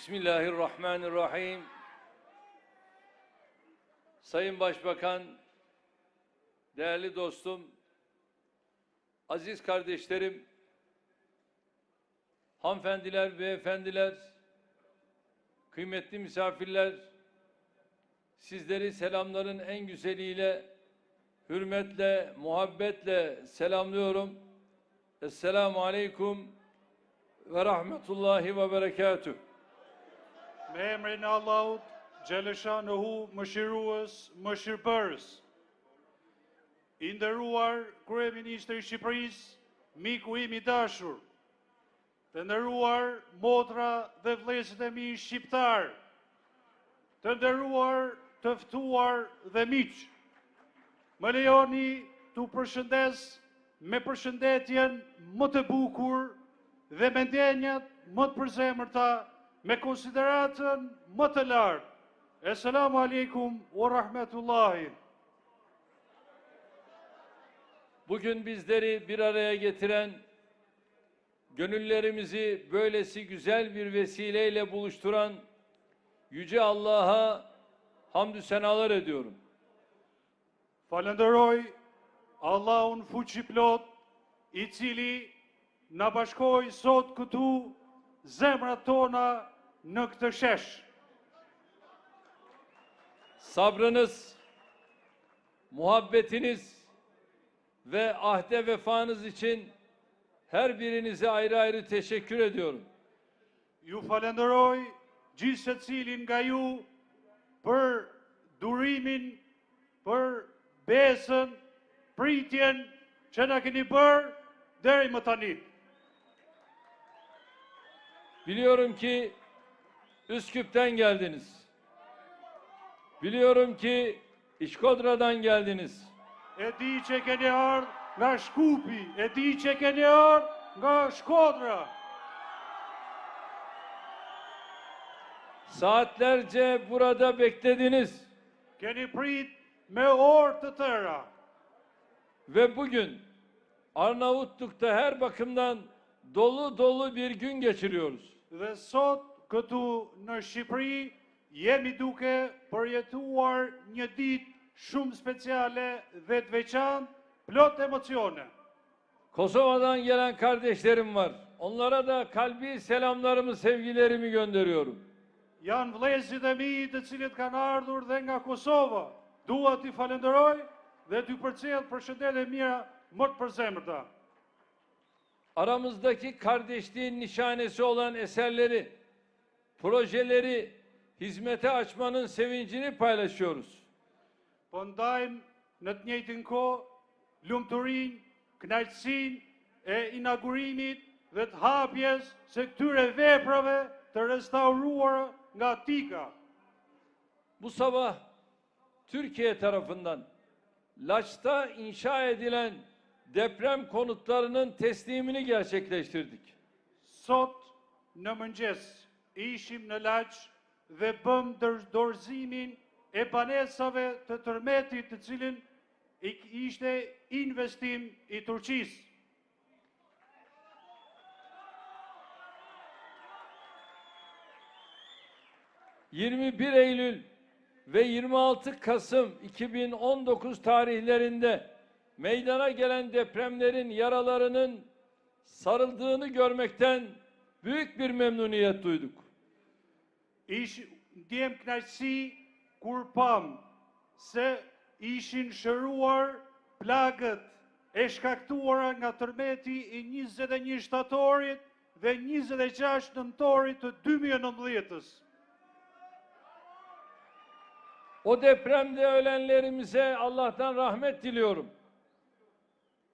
Bismillahirrahmanirrahim. Sayın Başbakan, değerli dostum, aziz kardeşlerim, hanımefendiler, beyefendiler, kıymetli misafirler, sizleri selamların en güzeliyle, hürmetle, muhabbetle selamlıyorum. Esselamu Aleyküm ve Rahmetullahi ve Berekatuhu. me emrin Allahut, Gjelesha në hu, më shiruës, më shirëpërës. Inderuar, Kërë Ministri Shqipëris, miku im i dashur, të ndëruar motra dhe vlesit e mi shqiptar, të ndëruar tëftuar dhe miq, më lejoni të përshëndes me përshëndetjen më të bukur dhe me ndenjat më të përzemërta me konsideratën më të lartë. Esselamu alaikum wa rahmetullahi. Bugün bizleri bir araya getiren, gönüllerimizi böylesi güzel bir vesileyle buluşturan Yüce Allah'a hamdü senalar ediyorum. Falenderoj Allahun fuqi plot, i cili na bashkoi sot këtu zemrat tona në këtë shesh. Sabrınız, muhabbetiniz ve ahde vefanız için her birinize ayrı ayrı teşekkür ediyorum. Ju falenderoj gjithë se cilin nga ju për durimin, për besën, pritjen që na keni bërë deri më tani. Biliyorum ki Üsküp'ten geldiniz. Biliyorum ki İşkodra'dan geldiniz. E di që keni ardhë nga Shkupi, e di që keni ardhë nga Shkodra. Saatlerce burada beklediniz Keni prit me orë të tëra. ve bugün Arnavutluk'ta her bakımdan dolu dolu bir gün geçiriyoruz. Dhe sot këtu në Shqipëri jemi duke përjetuar një ditë shumë speciale dhe të veçantë, plot emocione. Kosova'dan gelen kardeşlerim var. Onlara da kalbi selamlarımı, sevgilerimi gönderiyorum. Janë vëllezërit e mi të cilët kanë ardhur dhe nga Kosova. Dua t'i falenderoj dhe t'i përcjell përshëndetje mira më të përzemërta. Aramızdaki kardeşliğin nişanesi olan eserleri, projeleri hizmete açmanın sevincini paylaşıyoruz. Po ndajmë në të njëjtin kohë lumturinë, kënaqësinë e inaugurimit dhe të hapjes së këtyre veprave të restauruara nga Tika. Bu sabah Türkiye tarafından Laç'ta inşa edilen deprem konutlarının teslimini gerçekleştirdik. Sot në mëngjes ishim në Laç dhe bëm dorëzimin e banesave të tërmetit të cilin ishte investim i Turqisë. – 21 Eylül ve 26 Kasım 2019 tarihlerinde meydana gelen depremlerin yaralarının sarıldığını görmekten büyük bir memnuniyet duyduk. Kënaqësi kur pam se ishin shëruar plagët e shkaktuara nga tërmeti i 21 shtatorit dhe 26 nëntorit të 2019-ës. O depremde ölenlerimize Allah'tan rahmet diliyorum.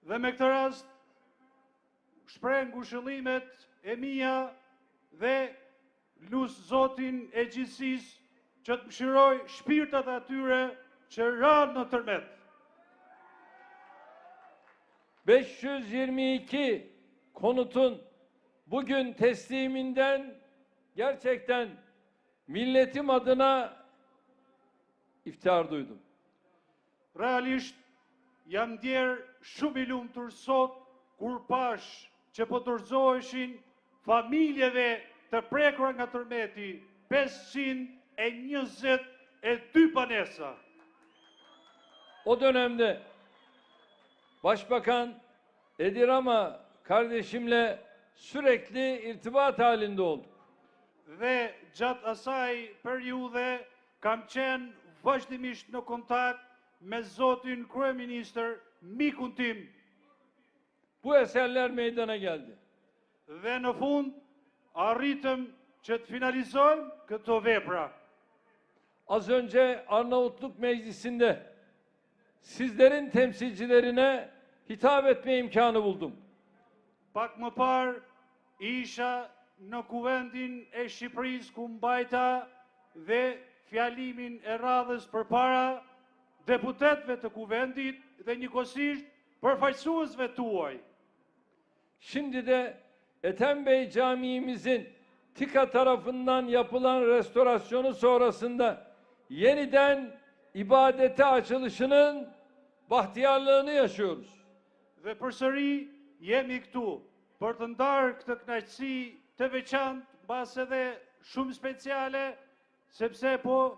Dhe me këtë rast, shpreh ngushëllimet e mia dhe lus Zotin e gjithësisë që të mëshiroj shpirtat atyre që ranë në tërmet. 522 konutun bugün tesliminden gerçekten milletim adına iftihar duydum. Realisht jam ndjerë shumë i lumtur sot kur pash që po dorëzoheshin familjeve të prekura nga tërmeti 522 banesa. O dönemde Başbakan Edirama kardeşimle sürekli irtibat halinde olduk. Dhe gjatë asaj periudhe kam qenë vazhdimisht në kontakt me Zotin Kryeministër, mikun tim, Bu eserler meydana geldi. dhe në fund arritëm që të finalizojmë këto vepra. Az önce Arnavutluk Meclisi'nde sizlerin temsilcilerine hitap etme imkanı buldum. Pak më parë isha në kuvendin e Shqipërisë ku mbajta dhe fjalimin e radhës për para deputetve të kuvendit dhe njëkosisht përfaqësuesve tuaj. Şimdi de Ethem Bey Camii'mizin TİKA tarafından yapılan restorasyonu sonrasında yeniden ibadete açılışının bahtiyarlığını yaşıyoruz. Dhe përsëri jemi këtu për të ndarë këtë kënaqësi të veçantë, mbas edhe shumë speciale, sepse po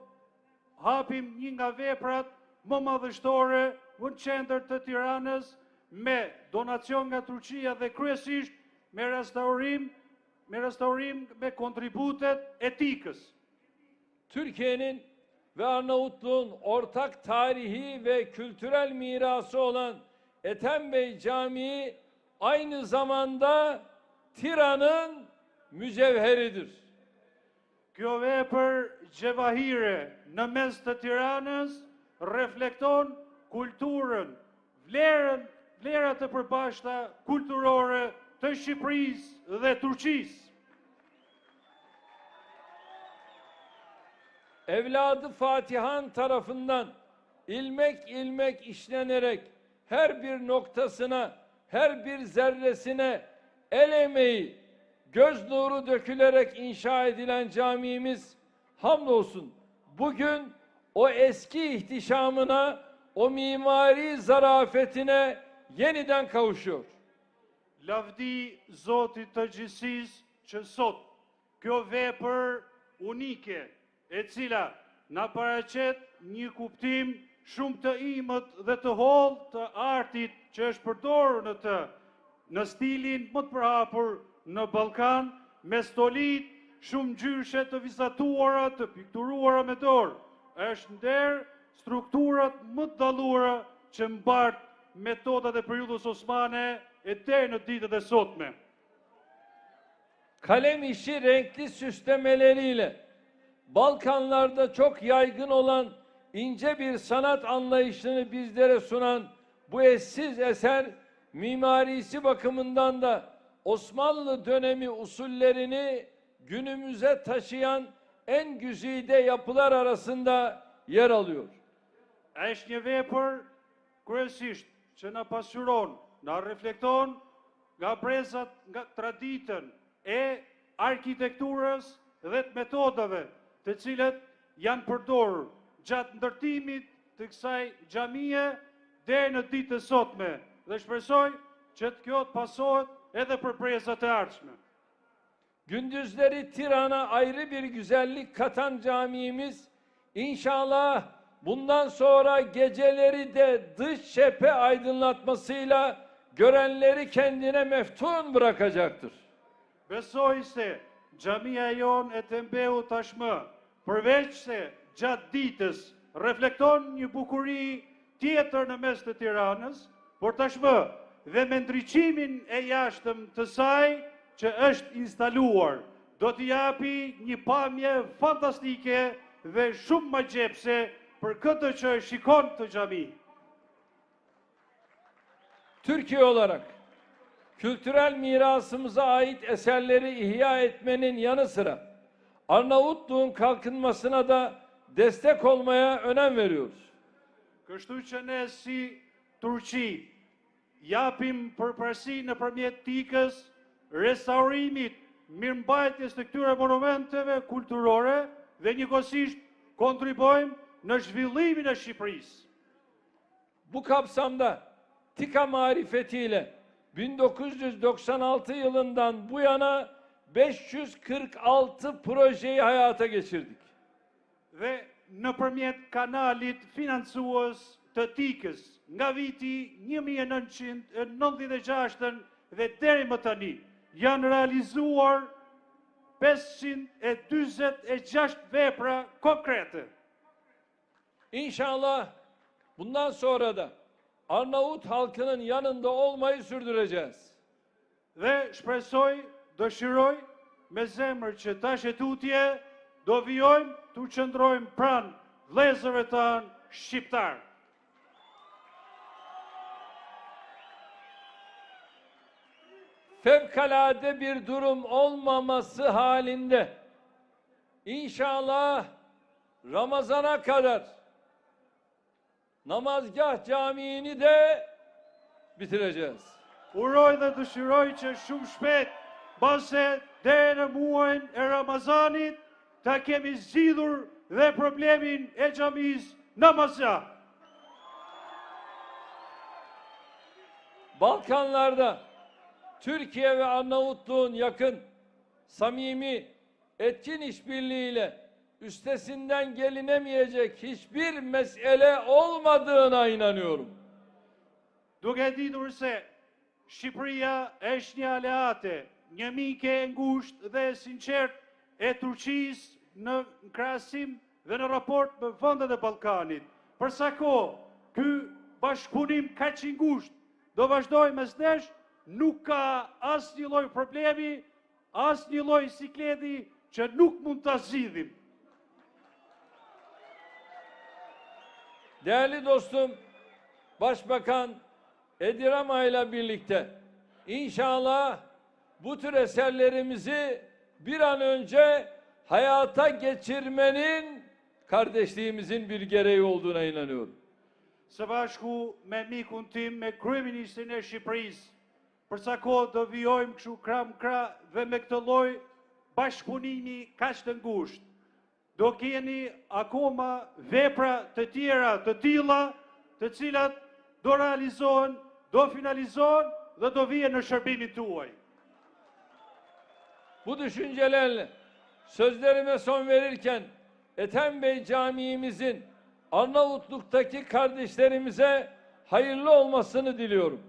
hapim një nga veprat më madhështore në qendër të Tiranës me donacion nga Turqia dhe kryesisht me restaurim me restaurim me kontributet etikës. Türkiye'nin ve Arnavutluğun ortak tarihi ve kültürel mirası olan Ethem Bey Camii aynı zamanda Tiran'ın mücevheridir. Kjo vepër gjevahire në mes të Tiranës reflekton kulturën, vlerën, vlerat të përbashkëta kulturore të Shqipërisë dhe Turqisë. Evladı Fatihan tarafından ilmek ilmek işlenerek her bir noktasına, her bir zerresine el emeği, göz nuru dökülerek inşa edilen camimiz hamdolsun bugün o eski ihtişamına, o mimari zarafetine yeniden kavuşuyor. Lavdi Zotit të gjithësisë që sot kjo vepër unike e cila na paraqet një kuptim shumë të imët dhe të hollë të artit që është përdorur në të në stilin më të përhapur në Ballkan me stolit shumë gjyshe të vizatuara, të pikturuara me dorë. Është nder strukturat më të dalluara që mbart metodat e periudhës osmane e deri në ditët e sotme. kalem işi renkli süslemeleriyle Balkanlarda çok yaygın olan ince bir sanat anlayışını bizlere sunan bu eşsiz eser mimarisi bakımından da Osmanlı dönemi usullerini günümüze taşıyan en güzide yapılar arasında yer alıyor. Është një vepër kryesisht që na pasuron, na reflekton nga brezat, nga traditën e arkitekturës dhe të metodave të cilat janë përdorur gjatë ndërtimit të kësaj xhamie deri në ditën e sotme dhe shpresoj që të kjo të pasohet edhe për brezat e ardhshme. Gündüzleri Tiran'a ayrı bir güzellik katan camimiz inşallah bundan sonra geceleri de dış cephe aydınlatmasıyla görenleri kendine meftun bırakacaktır. Besoj se xhamia jon e Tembeu tashmë, përveç se gjatë ditës reflekton një bukuri tjetër në mes të Tiranës, por tashmë dhe me ndriqimin e jashtëm të saj që është instaluar, do t'i japi një pamje fantastike dhe shumë më gjepse për këtë që shikon të xhami. Türkiye olarak kültürel mirasımıza ait eserleri ihya etmenin yanı sıra Arnavutluğun kalkınmasına da destek olmaya önem veriyoruz. Kështu që ne si Turqi japim përparësi në përmjet tikës restaurimit, mirëmbajtjes të këtyre monumenteve kulturore dhe njëkohësisht kontribojmë në zhvillimin e Shqipërisë. Bu kapsamda TİKA marifetiyle 1996 yılından bu yana 546 projeyi hayata geçirdik. Dhe nëpërmjet kanalit financues të tikës nga viti 1996 dhe deri më tani janë realizuar 546 vepra konkrete. İnşallah bundan sonra da Arnavut halkının yanında olmayı sürdüreceğiz. Dhe shpresoj, dëshiroj me zemër që tash e tutje do vijojmë të qëndrojmë pranë vlezërve tanë shqiptar. Fevkalade bir durum olmaması halinde inşallah Ramazana kadar namazgah camiini de bitireceğiz. Uroj dhe dëshiroj që shumë shpet, base deri në muajin e Ramazanit, ta kemi zgjidhur dhe problemin e xhamis namazja. Balkanlarda Türkiye ve Arnavutluğun yakın, samimi, etkin işbirliğiyle üstesinden gelinemeyecek hiçbir mesele olmadığına inanıyorum. Duke ditur se Shqipëria është një aleate, një mike e ngushtë dhe sinqert e Turqisë në krahasim dhe në raport me vendet e Ballkanit. Për sa kohë ky bashkëpunim kaq i ngushtë do vazhdojë mes nesh, nuk ka asnjë lloj problemi, asnjë lloj sikleti që nuk mund ta zgjidhim. Değerli dostum, Başbakan Edirama ile birlikte inşallah bu tür eserlerimizi bir an önce hayata geçirmenin kardeşliğimizin bir gereği olduğuna inanıyorum. Së me mikun tim, me kryeministrin e Shqipërisë, për sa kohë do vijojmë kështu kram kra dhe me këtë lloj bashkëpunimi kaq të ngushtë. Do keni akoma vepra të tjera të tilla, të cilat do realizohen, do finalizohen dhe do vijen në shërbimin tuaj. Bu düşüncelerle sözlerime son verirken Ethem Bey Camii'mizin Arnavutluk'taki kardeşlerimize hayırlı olmasını diliyorum.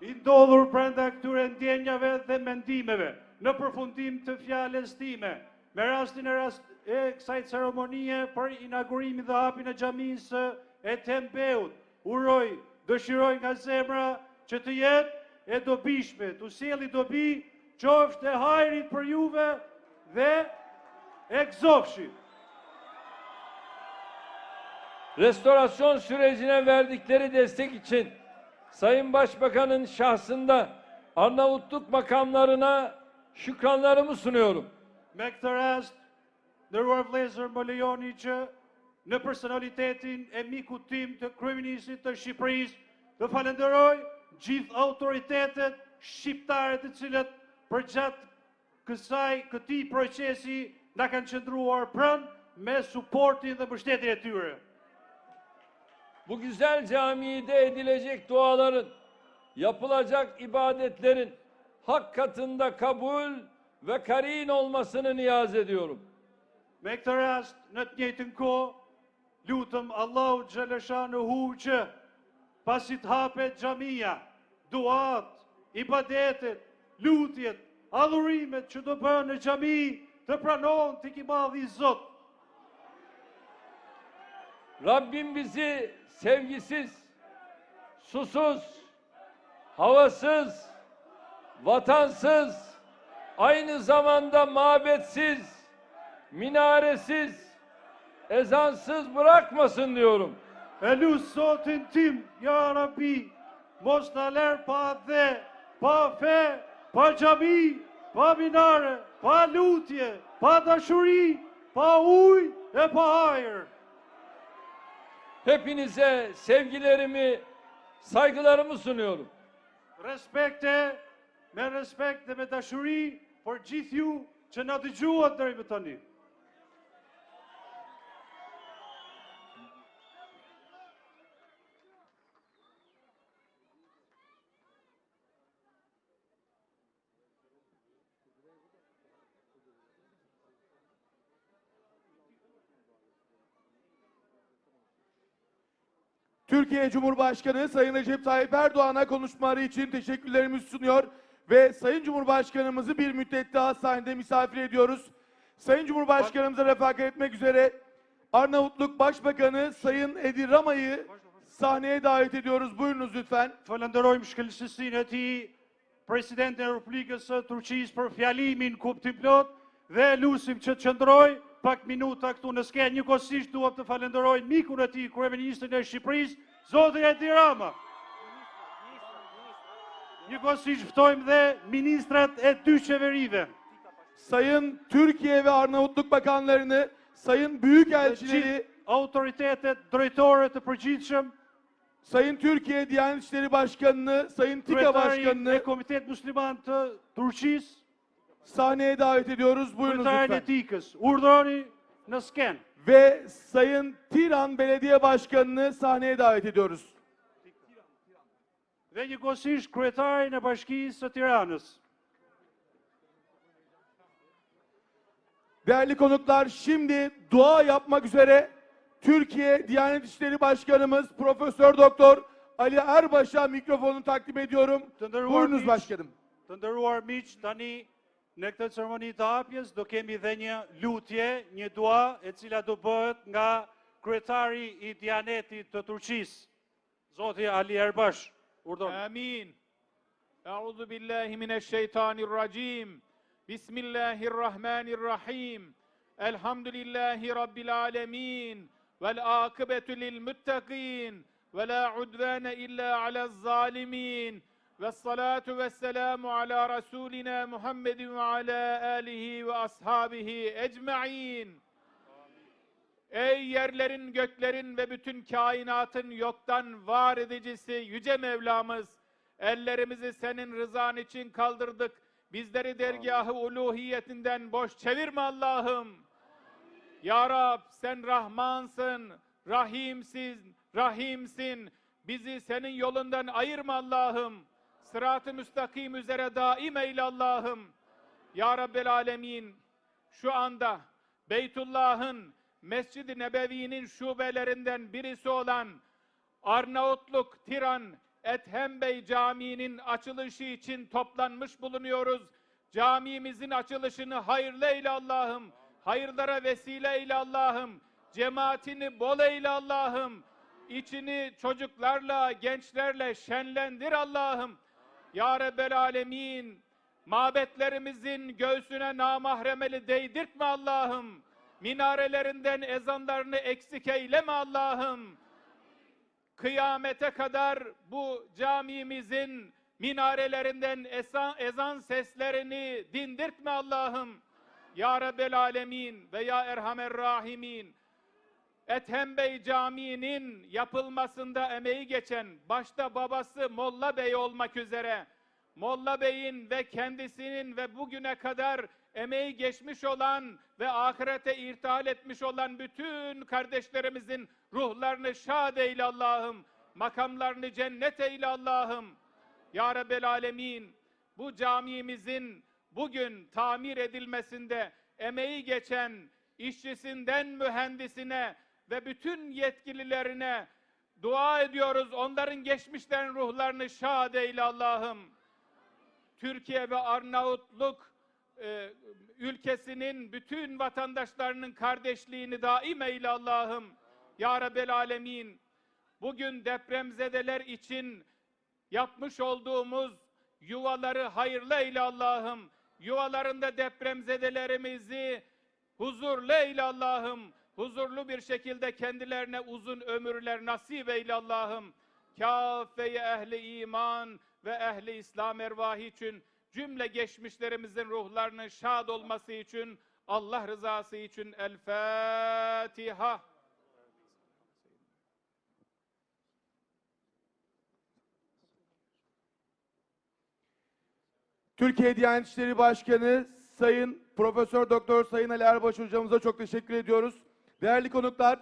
I ndodhur brenda këtyre ndjenjave dhe mendimeve, në përfundim të fjalës time, me rastin e rast e kësaj ceremonie për inaugurimin dhe hapjen e xhamisë e Tembeut, uroj, dëshiroj nga zemra që të jetë e dobishme, të sjelli dobi, qoftë e hajrit për juve dhe e gëzofshi. Restorasyon sürecine verdikleri destek için Sayın Başbakan'ın şahsında Arnavutluk makamlarına şükranlarımı sunuyorum. Me ndëruar vlezër më lejoni që në personalitetin e miku tim të kryeministit të Shqipërisë të falenderoj gjithë autoritetet shqiptare të cilët përgjatë kësaj këtij procesi na kanë qëndruar pranë me suportin dhe mbështetjen e tyre. Bu güzel camide edilecek duaların, yapılacak ibadetlerin hak katında kabul ve karin olmasını niyaz ediyorum. Me këtë rast, në të njëjtën kohë, lutëm Allahu Xhaleshanuhu që pasi të hapet xhamia, duat, ibadetet, lutjet, adhurimet që do bëhen në xhami të pranohen tek i madhi Zot. Rabbim bizi sevgisiz, susuz, havasız, vatansız, aynı zamanda mabetsiz, minaresiz, ezansız bırakmasın diyorum. E lusë Zotin tim, ja Rabbi, mos në lerë pa dhe, pa fe, pa xhami, pa minare, pa lutje, pa dashuri, pa ujë e pa ajër. Hepinize sevgilerimi, saygılarımı sunuyorum. Respekte, me respekt dhe me dashuri për gjithë ju që na dëgjuat deri më tani. Türkiye Cumhurbaşkanı Sayın Recep Tayyip Erdoğan'a konuşmaları için teşekkürlerimizi sunuyor ve Sayın Cumhurbaşkanımızı bir müddet daha sahnede misafir ediyoruz. Sayın Cumhurbaşkanımıza refakat etmek üzere Arnavutluk Başbakanı Sayın Edi Rama'yı sahneye davet ediyoruz. Buyurunuz lütfen. Falenderojmë shkëlqësinë e tij Presidentin e Republikës së Turqisë për fjalimin kuptim plot dhe lusim që të qëndroj pak minuta këtu në skenë. Njëkohësisht dua të falenderoj mikun e tij, kryeministrin e Shqipërisë, zotin Edi Rama. Njëkohësisht ftojmë dhe ministrat e dy qeverive. Sayın Türkiye ve Arnavutluk Bakanlarını, Sayın Büyükelçileri, autoritetet drejtore të përgjithshëm, Sayın Türkiye Diyanet İşleri Başkanı'nı, Sayın TİKA kryetarin e Başkanı'nı Komitet Musliman të Turqisë, sahneye davet ediyoruz. Buyurunuz e lütfen. TİKës. Urdhëroni në skenë. Ve Sayın Tiran Belediye Başkanı'nı sahneye davet ediyoruz. Dhe njëkohësisht kryetarin e Bashkisë së Tiranës. Değerli konuklar şimdi dua yapmak üzere Türkiye Diyanet İşleri Başkanımız Profesör Doktor Ali Erbaş'a mikrofonu takdim ediyorum. Buyurunuz başkanım. Të nderuar miq, tani Në këtë ceremoni të hapjes do kemi dhe një lutje, një dua e cila do bëhet nga kryetari i Dianetit të Turqisë, Zoti Ali Erbash. Urdon. Amin. A'udhu billahi minash shaitanir rajim. Bismillahirrahmanirrahim. Elhamdulillahi rabbil alamin. Vel akibetu lil muttaqin. Ve la illa alel zalimin. ve salatu ve selamu ala Resulina Muhammedin ve ala alihi ve ashabihi ecma'in. Ey yerlerin, göklerin ve bütün kainatın yoktan var edicisi Yüce Mevlamız, ellerimizi senin rızan için kaldırdık. Bizleri dergahı uluhiyetinden boş çevirme Allah'ım. Ya Rab sen Rahmansın, Rahimsin, Rahimsin. Bizi senin yolundan ayırma Allah'ım. Sırat-ı müstakim üzere daim eyle Allah'ım. Ya Rabbel Alemin şu anda Beytullah'ın Mescid-i Nebevi'nin şubelerinden birisi olan Arnavutluk Tiran Ethem Bey Camii'nin açılışı için toplanmış bulunuyoruz. Camimizin açılışını hayırlı eyle Allah'ım. Hayırlara vesile eyle Allah'ım. Cemaatini bol eyle Allah'ım. İçini çocuklarla, gençlerle şenlendir Allah'ım. Ya Rabbel Alemin, mabetlerimizin göğsüne namahremeli değdirtme Allah'ım. Minarelerinden ezanlarını eksik eyleme Allah'ım. Kıyamete kadar bu camimizin minarelerinden ezan, ezan seslerini dindirtme Allah'ım. Ya Rabbel Alemin ve Ya Erhamer Rahimin. Ethem Bey Camii'nin yapılmasında emeği geçen başta babası Molla Bey olmak üzere Molla Bey'in ve kendisinin ve bugüne kadar emeği geçmiş olan ve ahirete irtihal etmiş olan bütün kardeşlerimizin ruhlarını şad eyle Allah'ım. Makamlarını cennet eyle Allah'ım. Ya Rabbel Alemin bu camimizin bugün tamir edilmesinde emeği geçen işçisinden mühendisine ve bütün yetkililerine dua ediyoruz. Onların geçmişlerin ruhlarını şad eyle Allah'ım. Türkiye ve Arnavutluk e, ülkesinin bütün vatandaşlarının kardeşliğini daim eyle Allah'ım. Ya Rabbel Alemin. Bugün depremzedeler için yapmış olduğumuz yuvaları hayırlı eyle Allah'ım. Yuvalarında depremzedelerimizi huzurlu eyle Allah'ım. Huzurlu bir şekilde kendilerine uzun ömürler nasip eyle Allah'ım. Kâfe-i ehli iman ve ehli İslam ervahı için cümle geçmişlerimizin ruhlarının şad olması için Allah rızası için El Fatiha. Türkiye Diyanet İşleri Başkanı Sayın Profesör Doktor Sayın Ali Erbaş hocamıza çok teşekkür ediyoruz. Değerli konuklar,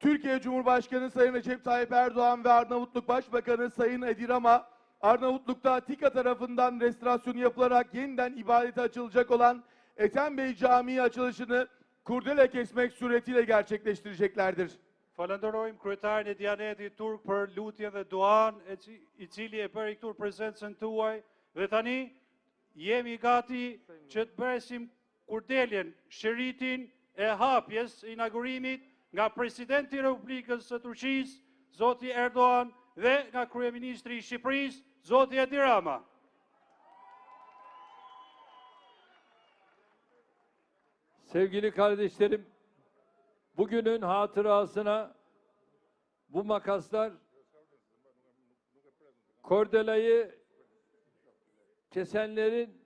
Türkiye Cumhurbaşkanı Sayın Recep Tayyip Erdoğan ve Arnavutluk Başbakanı Sayın Edi Rama, Arnavutluk'ta TİKA tarafından restorasyonu yapılarak yeniden ibadete açılacak olan Ethem Bey Camii açılışını kurdele kesmek suretiyle gerçekleştireceklerdir. Falenderojmë kryetarin e Dianetit Turk për lutjen dhe duan e i cili e bëri këtu prezencën tuaj dhe tani jemi gati që të bësim kurdeljen shëritin e hapjes inaugurimit nga presidenti Republikës së Turqisë, Zoti Erdogan dhe nga kryeministri i Zoti Edi Rama. Sevgili kardeşlerim, bugünün hatırasına bu makaslar kordelayı kesenlerin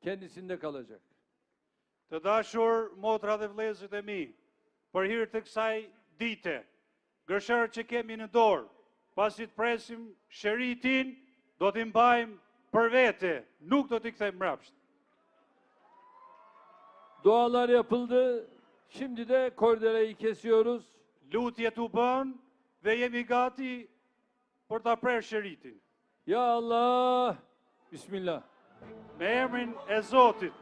kendisinde kalacak. Të dashur motra dhe vëllezërit e mi, për hir të kësaj dite, gërshërë që kemi në dorë, pasi të presim shëritin, do t'i mbajmë për vete, nuk do t'i kthejmë mbrapsht. Dualar yapıldı. Şimdi de kordelayı kesiyoruz. Lutjet u bën dhe jemi gati për ta prerë shëritin. Ya Allah. Bismillah. Me emrin e Zotit.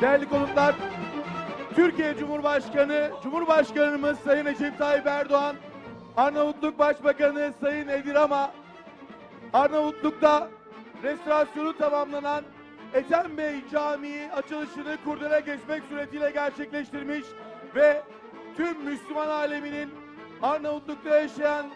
Değerli konuklar, Türkiye Cumhurbaşkanı, Cumhurbaşkanımız Sayın Recep Tayyip Erdoğan, Arnavutluk Başbakanı Sayın Edi Rama, Arnavutluk'ta restorasyonu tamamlanan Ethem Bey Camii açılışını kurdele geçmek suretiyle gerçekleştirmiş ve tüm Müslüman aleminin Arnavutluk'ta yaşayan